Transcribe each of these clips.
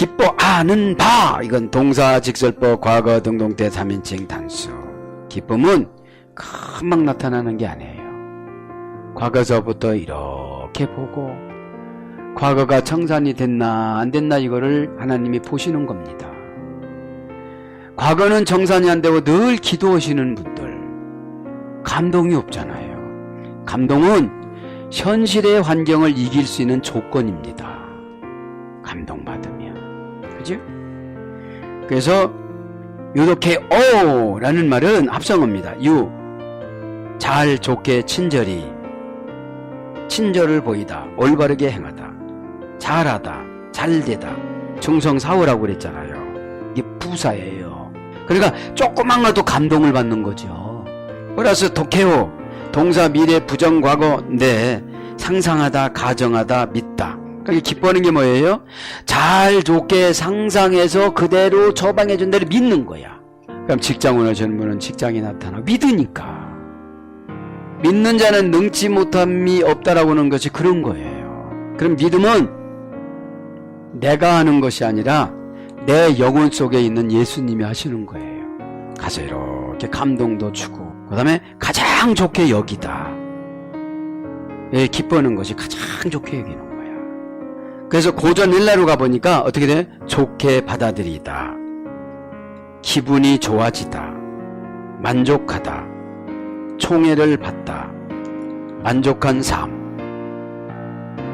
기뻐하는 바. 이건 동사 직설법 과거 등동태 3인칭 단수. 기쁨은 금방 나타나는 게 아니에요. 과거서부터 이렇게 보고 과거가 청산이 됐나 안 됐나 이거를 하나님이 보시는 겁니다. 과거는 정산이 안 되고 늘 기도하시는 분들 감동이 없잖아요. 감동은 현실의 환경을 이길 수 있는 조건입니다. 감동받으면 그죠? 그래서 이렇게 오라는 말은 합성어입니다. 유. 잘 좋게 친절히 친절을 보이다. 올바르게 행하다. 잘하다. 잘되다. 충성사오라고 그랬잖아요. 이게 부사예요. 그러니까 조그만 것도 감동을 받는 거죠. 플러스 독해오 동사 미래 부정 과거 네 상상하다 가정하다 믿다. 그러니까 기뻐하는 게 뭐예요? 잘 좋게 상상해서 그대로 처방해 준 대로 믿는 거야. 그럼 직장을 하시는 분은 직장이 나타나 믿으니까. 믿는 자는 능치 못함이 없다라고 하는 것이 그런 거예요. 그럼 믿음은 내가 하는 것이 아니라 내 영혼 속에 있는 예수님이 하시는 거예요. 가서 이렇게 감동도 주고, 그 다음에 가장 좋게 여기다. 예, 기뻐하는 것이 가장 좋게 여기는. 그래서 고전 일라로 가보니까 어떻게 돼? 좋게 받아들이다. 기분이 좋아지다. 만족하다. 총애를 받다. 만족한 삶.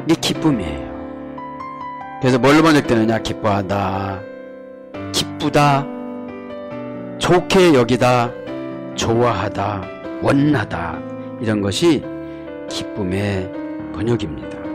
이게 기쁨이에요. 그래서 뭘로 번역되느냐? 기뻐하다. 기쁘다. 좋게 여기다. 좋아하다. 원하다. 이런 것이 기쁨의 번역입니다.